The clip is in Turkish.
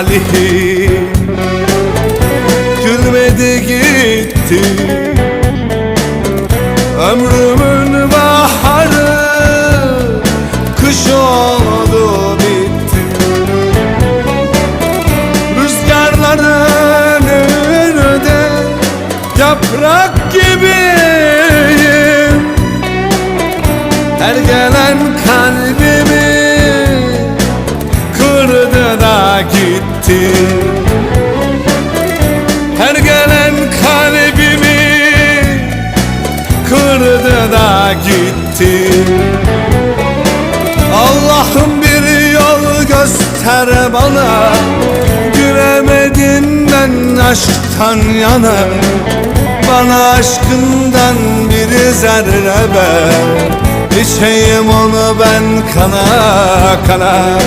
talihim Gülmedi gitti. Ömrümün baharı Kış oldu bitti. Rüzgarların önünde Yaprak gibiyim. Her gelen kalbimi Kırdı da gitti. Her gelen kalbimi Kırdı da gitti. Allah'ım bir yol göster bana Gülemedim ben aşktan yana. Bana aşkından bir zerre ver İçeyim onu ben kana kana